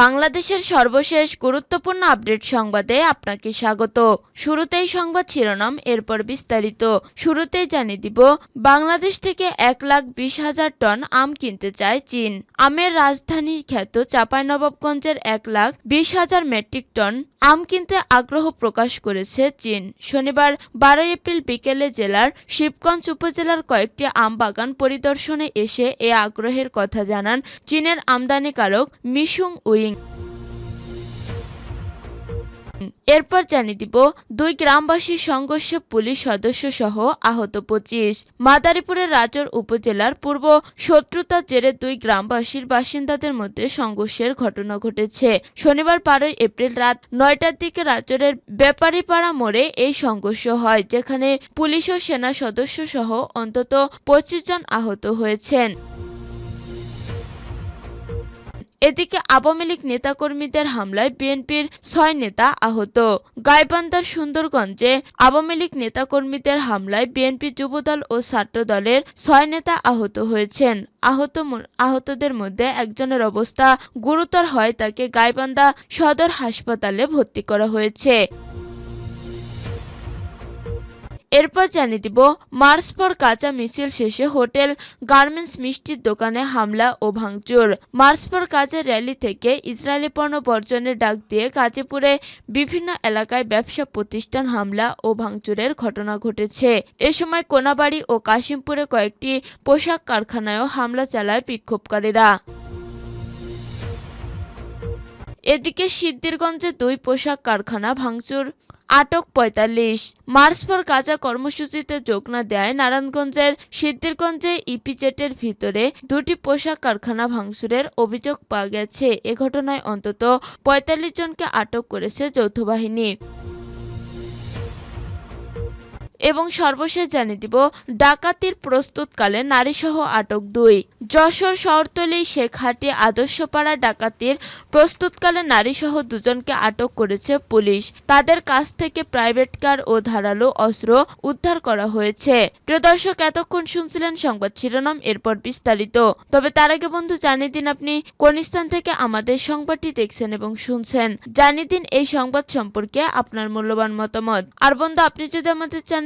বাংলাদেশের সর্বশেষ গুরুত্বপূর্ণ আপডেট সংবাদে আপনাকে স্বাগত। শুরুতেই সংবাদ শিরোনাম, এরপর বিস্তারিত। শুরুতেই জানিয়ে দিব, বাংলাদেশ থেকে এক লাখ বিশ হাজার টন আম কিনতে চায় চীন। আমের রাজধানী খ্যাত চাঁপাইনবাবগঞ্জের এক লাখ বিশ হাজার মেট্রিক টন আম কিনতে আগ্রহ প্রকাশ করেছে চীন। শনিবার বারোই এপ্রিল বিকেলে জেলার শিবগঞ্জ উপজেলার কয়েকটি আম বাগান পরিদর্শনে এসে এ আগ্রহের কথা জানান চীনের আমদানিকারক মিশুং উইং এরপর জানিয়ে দিব, দুই গ্রামবাসীর সংঘর্ষে পুলিশ সদস্য সহ আহত পঁচিশ। মাদারীপুরের রাজর উপজেলার পূর্ব শত্রুতার জেরে দুই গ্রামবাসীর বাসিন্দাদের মধ্যে সংঘর্ষের ঘটনা ঘটেছে। শনিবার বারোই এপ্রিল রাত নয়টার দিকে রাজরের ব্যাপারীপাড়া মোড়ে এই সংঘর্ষ হয়, যেখানে পুলিশ ও সেনা সদস্য সহ অন্তত পঁচিশ জন আহত হয়েছেন। এদিকে আওয়ামী লীগ নেতাকর্মীদের হামলায় বিএনপির ছয় নেতা আহত। গাইবান্ধার সুন্দরগঞ্জে আওয়ামী লীগ নেতাকর্মীদের হামলায় বিএনপি যুবদল ও ছাত্র দলের ছয় নেতা আহত হয়েছেন। আহত আহতদের মধ্যে একজনের অবস্থা গুরুতর হয় তাকে গাইবান্ধা সদর হাসপাতালে ভর্তি করা হয়েছে। এরপর জানিয়ে দিব, মার্চ পর কাঁচা মিছিল শেষে হোটেল গার্মেন্টস মিষ্টির দোকানে হামলা ও ভাঙচুর। মার্চ পর কাঁচা র্যালি থেকে ইসরায়েলি পণ্য বর্জনের ডাক দিয়ে গাজীপুরে বিভিন্ন এলাকায় ব্যবসা প্রতিষ্ঠান হামলা ও ভাঙচুরের ঘটনা ঘটেছে। এ সময় কোনাবাড়ি ও কাশিমপুরে কয়েকটি পোশাক কারখানায়ও হামলা চালায় বিক্ষোভকারীরা। এদিকে সিদ্ধিরগঞ্জে দুই পোশাক কারখানা ভাঙচুর, আটক পঁয়তাল্লিশ। মার্চ ফর কাজা কর্মসূচিতে যোগ না দেয় নারায়ণগঞ্জের সিদ্ধিরগঞ্জে ইপিজেটের ভিতরে দুটি পোশাক কারখানা ভাঙচুরের অভিযোগ পাওয়া গেছে। এ ঘটনায় অন্তত পঁয়তাল্লিশ জনকে আটক করেছে যৌথ বাহিনী। এবং সর্বশেষ জানিয়ে দিব, ডাকাতির প্রস্তুতকালে নারীসহ আটক দুই। যশোর শহরতলি শেখহাটি আদর্শপাড়া ডাকাতির প্রস্তুতকালে নারীসহ দুজনকে আটক করেছে পুলিশ। তাদের কাছ থেকে প্রাইভেট কার ও ধারালো অস্ত্র উদ্ধার করা হয়েছে। প্রিয় দর্শক, এতক্ষণ শুনছিলেন সংবাদ শিরোনাম, এরপর বিস্তারিত। তবে তার আগে বন্ধু, জানিয়ে দিন আপনি কোন স্থান থেকে আমাদের সংবাদটি দেখছেন এবং শুনছেন। জানিয়ে দিন এই সংবাদ সম্পর্কে আপনার মূল্যবান মতামত। আর বন্ধু, আপনি যদি আমাদের চ্যানেলে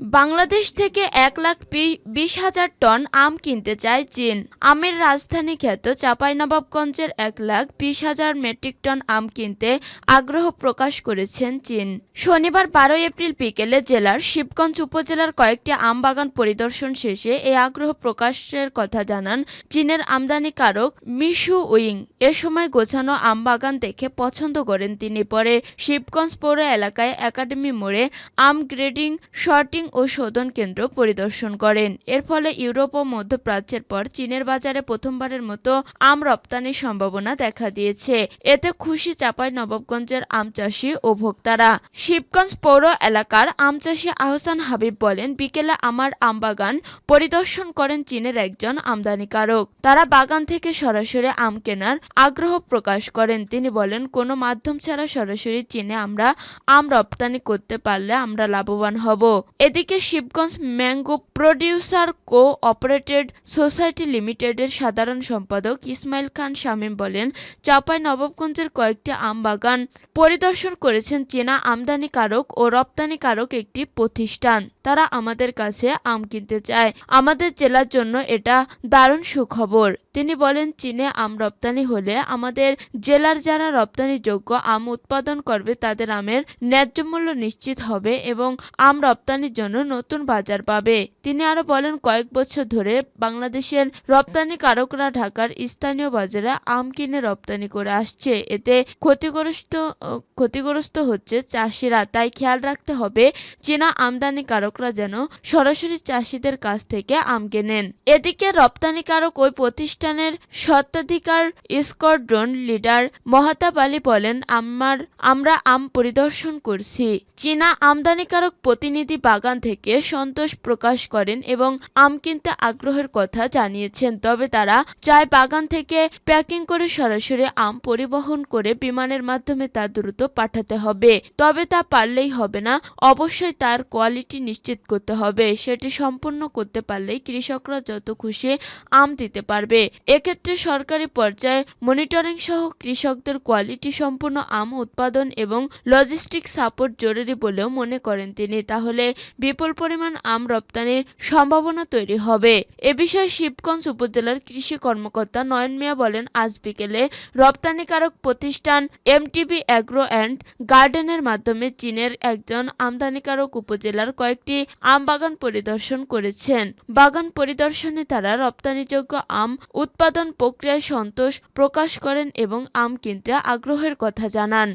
বাংলাদেশ থেকে এক লাখ বিশ হাজার টন আম কিনতে চায় চীন। আমের রাজধানী খ্যাত চাঁপাইনবাবগঞ্জের এক লাখ বিশ হাজার মেট্রিক টন আম কিনতে আগ্রহ প্রকাশ করেছেন চীন। শনিবার বারোই এপ্রিল বিকেলে জেলার শিবগঞ্জ উপজেলার কয়েকটি আম বাগান পরিদর্শন শেষে এই আগ্রহ প্রকাশের কথা জানান চীনের আমদানিকারক মিশু উইং। এ সময় গোছানো আম বাগান দেখে পছন্দ করেন তিনি। পরে শিবগঞ্জ পৌর এলাকায় একাডেমি মোড়ে আম গ্রেডিং, শর্টিং ও শোধন কেন্দ্র পরিদর্শন করেন। এর ফলে ইউরোপ ও মধ্যপ্রাচ্যের পর চীনের বাজারে প্রথমবারের মতো আম রপ্তানির সম্ভাবনা দেখা দিয়েছে। এতে খুশি চাপায় নবাবগঞ্জের আম চাষি ও ভোক্তারা। শিবগঞ্জ পৌর এলাকার আম চাষি আহসান হাবিব বলেন, বিকেলে আমার আম বাগান পরিদর্শন করেন চীনের একজন আমদানিকারক। তারা বাগান থেকে সরাসরি আম কেনার আগ্রহ প্রকাশ করেন। তিনি বলেন, কোনো মাধ্যম ছাড়া সরাসরি চীনে আমরা আম রপ্তানি করতে পারলে আমরা লাভবান হব। এদিকে Shibganj mango producer co operated society লিমিটেডের সাধারণ সম্পাদক ইসমাইল খান শামীম বলেন, চাপাই নবাবগঞ্জের কয়েকটি আম বাগান পরিদর্শন করেছেন চীনা আমদানিকারক ও রপ্তানিকারক একটি প্রতিষ্ঠান। তারা আমাদের কাছে আম কিনতে চায়। আমাদের জেলার জন্য এটা দারুণ সুখবর। তিনি বলেন, চীনে আম রপ্তানি হলে আমাদের জেলার যারা রপ্তানিযোগ্য আম উৎপাদন করবে তাদের আমের ন্যায্য মূল্য নিশ্চিত হবে এবং আম রপ্তানির জন্য নতুন বাজার পাবে। তিনি আরও বলেন, কয়েক বছর ধরে বাংলাদেশের রপ্তানিকারকরা ঢাকার স্থানীয় বাজারে আম কিনে রপ্তানি করে আসছে। এতে ক্ষতিগ্রস্ত ক্ষতিগ্রস্ত হচ্ছে চাষিরা। তাই খেয়াল রাখতে হবে, চীনা আমদানিকারকরা যেন সরাসরি চাষিদের কাছ থেকে আম কেনেন। এদিকে রপ্তানিকারক ওই প্রতিষ্ঠান প্রতিষ্ঠানের স্বত্বাধিকার স্কোয়াড্রন লিডার মহাতাব আলী বলেন, আমার, আমরা আম পরিদর্শন করছি। চীনা আমদানিকারক প্রতিনিধি বাগান থেকে সন্তোষ প্রকাশ করেন এবং আম কিনতে আগ্রহের কথা জানিয়েছেন। তবে তারা চায় বাগান থেকে প্যাকিং করে সরাসরি আম পরিবহন করে বিমানের মাধ্যমে তা দ্রুত পাঠাতে হবে। তবে তা পারলেই হবে না, অবশ্যই তার কোয়ালিটি নিশ্চিত করতে হবে। সেটি সম্পূর্ণ করতে পারলেই কৃষকরা যত খুশি আম দিতে পারবে। এক্ষেত্রে সরকারি পর্যায়ে মনিটরিং সহ কৃষকদের কোয়ালিটি সম্পূর্ণ আম উৎপাদন এবং লজিস্টিক সাপোর্ট জরুরি বলেও মনে করেন তিনি। তাহলে বিপুল পরিমাণ আম রপ্তানির সম্ভাবনা তৈরি হবে। এ বিষয়ে শিবগঞ্জ উপজেলার কৃষি কর্মকর্তা নয়ন মিয়া বলেন, আজ বিকেলে রপ্তানিকারক প্রতিষ্ঠান এমটিবি অ্যাগ্রো অ্যান্ড গার্ডেনের মাধ্যমে চীনের একজন আমদানিকারক উপজেলার কয়েকটি আম বাগান পরিদর্শন করেছেন। বাগান পরিদর্শনে তারা রপ্তানিযোগ্য আম উৎপাদন প্রক্রিয়ায় সন্তোষ প্রকাশ করেন এবং আম কিনতে আগ্রহের কথা জানান।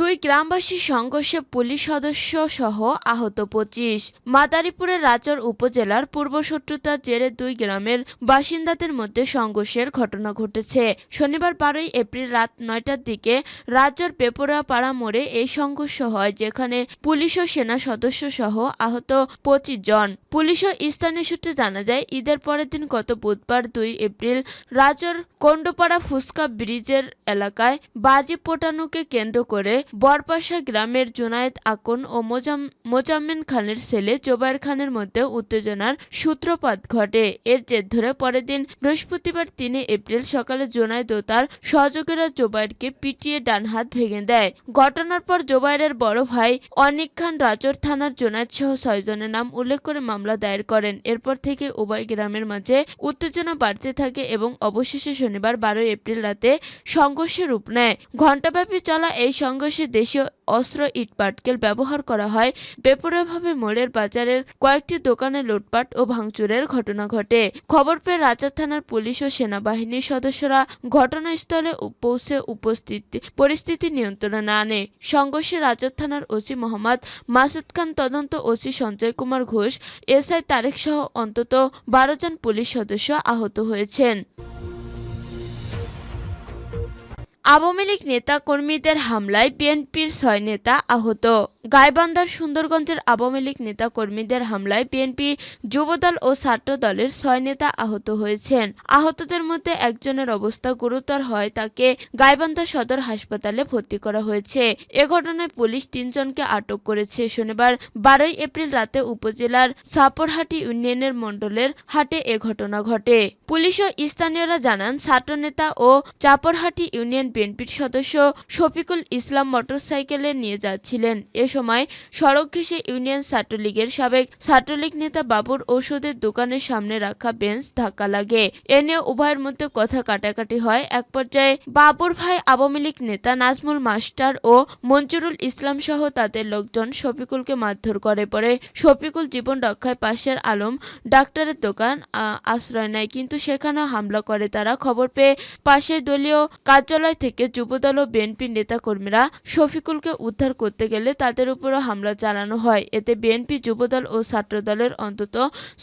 দুই গ্রামবাসী সংঘর্ষে পুলিশ সদস্য সহ আহত পঁচিশ। মাদারীপুরের রাজর উপজেলার পূর্ব শত্রুতার জেরে দুই গ্রামের বাসিন্দাদের মধ্যে সংঘর্ষের ঘটনা ঘটেছে। শনিবার বারোই এপ্রিল রাত নয়টার দিকে রাজর পেপোরা পাড়া মোড়ে এই সংঘর্ষ হয়, যেখানে পুলিশ ও সেনা সদস্য সহ আহত পঁচিশ জন। পুলিশ ও স্থানীয় সূত্রে জানা যায়, ঈদের পরের দিন গত বুধবার দুই এপ্রিল রাজর কন্ডপাড়া ফুসকা ব্রিজের এলাকায় বাজি পোটানোকে কেন্দ্র করে বরপাশা গ্রামের জুনায়েদ আকন ও মোজাম মোজাম্মেন খানের ছেলে জোবায়ের খানের মধ্যে উত্তেজনার সূত্রপাত ঘটে। এর জের ধরে পরের দিন বৃহস্পতিবার তিন এপ্রিল সকালে জোনায়েদ ও তার সহযোগীরা জোবায়েরকে পিটিয়ে ডান হাত ভেঙে দেয়। ঘটনার পর জোবায়েরের বড় ভাই অনিক খান রাজর থানার জোনায়েদ সহ ছয়জনের নাম উল্লেখ করে মামলা দায়ের করেন। এরপর থেকে উভয় গ্রামের মাঝে উত্তেজনা বাড়তে থাকে এবং অবশেষে শনিবার বারোই এপ্রিল রাতে সংঘর্ষে রূপ নেয়। ঘণ্টাব্যাপী চলা এই সংঘর্ষে দেশীয় অস্ত্র ইটপাটকেল ব্যবহার করা হয়। বেপরোয়াভাবে মোড়ের বাজারের কয়েকটি দোকানে লুটপাট ও ভাঙচুরের ঘটনা ঘটে। খবর পেয়ে রাজার থানার পুলিশ ও সেনাবাহিনীর সদস্যরা ঘটনাস্থলে পৌঁছে উপস্থিত পরিস্থিতি নিয়ন্ত্রণে আনে। সংঘর্ষে রাজার থানার ওসি মোহাম্মদ মাসুদ খান, তদন্ত ওসি সঞ্জয় কুমার ঘোষ এসআই তারেক সহ অন্তত বারো জন পুলিশ সদস্য আহত হয়েছেন। আওয়ামী লীগ নেতা কর্মীদের হামলায় বিএনপির ছয় নেতা আহত। গাইবান্ধার সুন্দরগঞ্জের আওয়ামী লীগ নেতা কর্মীদের হামলায় বিএনপি যুবদল ও ছাত্র দলের ছয় নেতা আহত হয়েছেন। আহতদের মধ্যে একজনের অবস্থা গুরুতর হয়, তাকে গাইবান্ধা সদর হাসপাতালে ভর্তি করা হয়েছে। এ ঘটনায় পুলিশ তিনজনকে আটক করেছে। শনিবার বারোই এপ্রিল রাতে উপজেলার সাপরহাটি ইউনিয়নের মণ্ডলের হাটে এ ঘটনা ঘটে। পুলিশ ও স্থানীয়রা জানান, ছাত্রনেতা ও চাপরহাটি ইউনিয়ন বিএনপির সদস্য শফিকুল ইসলাম মোটরসাইকেলে নিয়ে যাচ্ছিলেন। এ সময় সড়ক ঘেঁষে ইউনিয়ন ছাত্রলীগের সাবেক ছাত্রলীগ নেতা বাবুর ওষুধের দোকানের সামনে রাখা বেঞ্চ ধাক্কা লাগে। এ নিয়ে উভয়ের মধ্যে কথা কাটাকাটি হয়। এক পর্যায়ে বাবুর ভাই আওয়ামী লীগ নেতা নাজমুল মাস্টার ও মঞ্জুরুল ইসলাম সহ তাদের লোকজন শফিকুলকে মারধর করে পরে শফিকুল জীবন রক্ষায় পাশের আলম ডাক্তারের দোকান আশ্রয় নেয়, কিন্তু সেখানেও হামলা করে। তারা খবর পেয়ে পাশে দলীয় কার্যালয় থেকে যুবদল ও বিএনপি নেতাকর্মীরা শফিকুলকে উদ্ধার করতে গেলে তাদের উপরও হামলা চালানো হয়। এতে বিএনপি যুবদল ও ছাত্রদলের অন্তত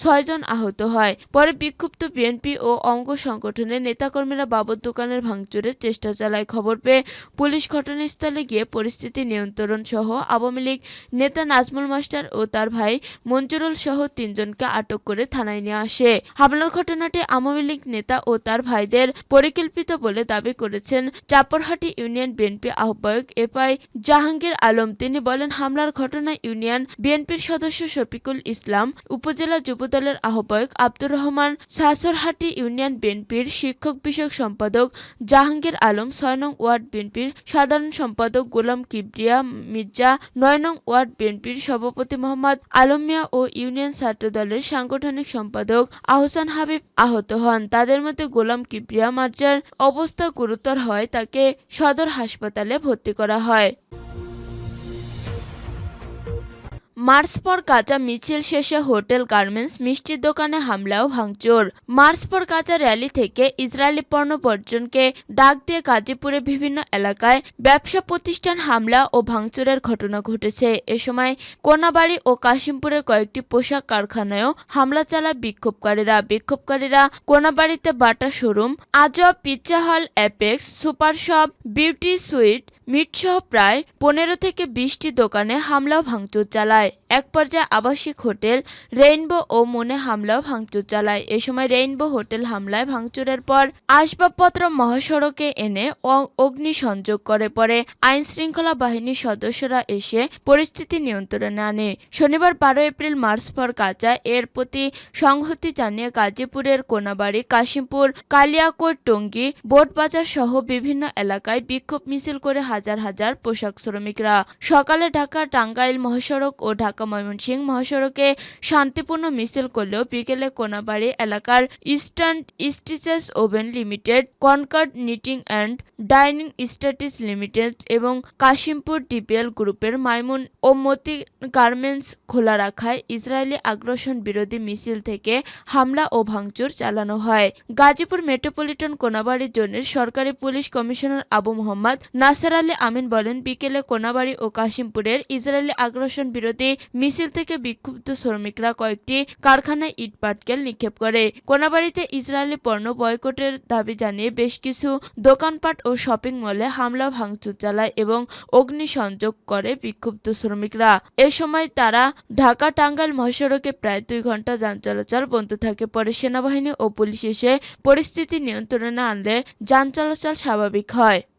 ছয়জন আহত হয়। পরে বিক্ষুব্ধ বিএনপি ও অঙ্গ সংগঠনের নেতাকর্মীরা বাবর দোকানের ভাঙচুরের চেষ্টা চালায়। খবর পেয়ে পুলিশ ঘটনাস্থলে গিয়ে পরিস্থিতি নিয়ন্ত্রণ সহ আওয়ামী লীগ নেতা নাজমুল মাস্টার ও তার ভাই মঞ্জুরুল সহ তিনজনকে আটক করে থানায় নিয়ে আসে। হামলার ঘটনাটি আওয়ামী লীগ নেতা ও তার ভাইদের পরিকল্পিত বলে দাবি করেছেন চাপরহাটি ইউনিয়ন বিএনপি আহ্বায়ক এফআই জাহাঙ্গীর আলম। তিনি বলেন, হামলার ঘটনায় ইউনিয়ন বিএনপির সদস্য শফিকুল ইসলাম, উপজেলা যুবদলের আহ্বায়ক আব্দুর রহমান শাসরহাটি ইউনিয়ন বিএনপির শিক্ষক বিষয়ক সম্পাদক জাহাঙ্গীর আলম, ছয় নং ওয়ার্ড বিএনপির সাধারণ সম্পাদক গোলাম কিবরিয়া মির্জা, নয় নং ওয়ার্ড বিএনপির সভাপতি মোহাম্মদ আলম মিয়া ও ইউনিয়ন ছাত্রদলের সাংগঠনিক সম্পাদক আহসান হাবিব আহত হন। তাদের মধ্যে গোলাম কিবরিয়া মার্জার অবস্থা গুরুতর হয় তাকে সদর হাসপাতালে ভর্তি করা হয়। মার্চ পর কাঁচা মিছিল শেষে হোটেল গার্মেন্টস মিষ্টির দোকানে হামলা ও ভাঙচুর। মার্চ পর কাঁচা র্যালি থেকে ইসরায়েলি পণ্য বর্জনকে ডাক দিয়ে গাজীপুরে বিভিন্ন এলাকায় ব্যবসা প্রতিষ্ঠান হামলা ও ভাঙচুরের ঘটনা ঘটেছে। এ সময় কোনাবাড়ি ও কাশিমপুরের কয়েকটি পোশাক কারখানায়ও হামলা চালায় বিক্ষোভকারীরা। বিক্ষোভকারীরা কোনাবাড়িতে Bata showroom Ajob pizza hall, Apex, super shop, beauty sweet মিটসহ প্রায় পনেরো থেকে বিশটি দোকানে হামলা ভাঙচুর চালায়। এক পর্যায়ে আবাসিক হোটেল রেইনবো ও মনে হামলা ও ভাঙচুর চালায়। এ সময় রেইনবো হোটেল হামলায় ভাঙচুরের পর আসবাবপত্র মহাসড়কে এনে অগ্নি সংযোগ করে পরে আইন শৃঙ্খলা বাহিনীর সদস্যরা এসে পরিস্থিতি নিয়ন্ত্রণে আনে। শনিবার বারো এপ্রিল মার্চ পর কাঁচা এর প্রতি সংহতি জানিয়ে গাজীপুরের কোনাবাড়ি, কাশিমপুর, কালিয়াকোট, টঙ্গী, বোটবাজার সহ বিভিন্ন এলাকায় বিক্ষোভ মিছিল করে হাজার হাজার পোশাক শ্রমিকরা। সকালে ঢাকা টাঙ্গাইল মহাসড়ক ও ঢাকা ময়মনসিংহ মহাসড়কে শান্তিপূর্ণ মিছিল করলেও বিকেলে কোনাবাড়ি এলাকার eastern stitches woven limited, Concord knitting and dyeing স্ট্যাটিস limited এবং কাশিমপুর ডিপিএল গ্রুপের মাইমুন ও মতি গার্মেন্টস খোলা রাখায় ইসরায়েলি আগ্রাসন বিরোধী মিছিল থেকে হামলা ও ভাঙচুর চালানো হয়। গাজীপুর মেট্রোপলিটন কোনাবাড়ি জোনের সরকারি পুলিশ কমিশনার আবু মোহাম্মদ নাসের আলী আমিন বলেন, বিকেলে কোনাবাড়ি ও কাশিমপুরের ইসরায়েলি আগ্রাসন বিরোধী মিছিল থেকে বিক্ষুব্ধ শ্রমিকরা কয়েকটি কারখানায় ইট পাটকেল নিক্ষেপ করে। কোনাবাড়িতে ইসরায়েলি পণ্য বয়কটের দাবি জানিয়ে বেশ কিছু দোকানপাট ও শপিং মলে হামলা, ভাঙচুর চালায় এবং অগ্নিসংযোগ করে বিক্ষুব্ধ শ্রমিকরা। এ সময় তারা ঢাকা টাঙ্গাইল মহাসড়কে প্রায় দুই ঘণ্টা যান চলাচল বন্ধ থাকে। পরে সেনাবাহিনী ও পুলিশ এসে পরিস্থিতি নিয়ন্ত্রণে আনলে যান চলাচল স্বাভাবিক হয়।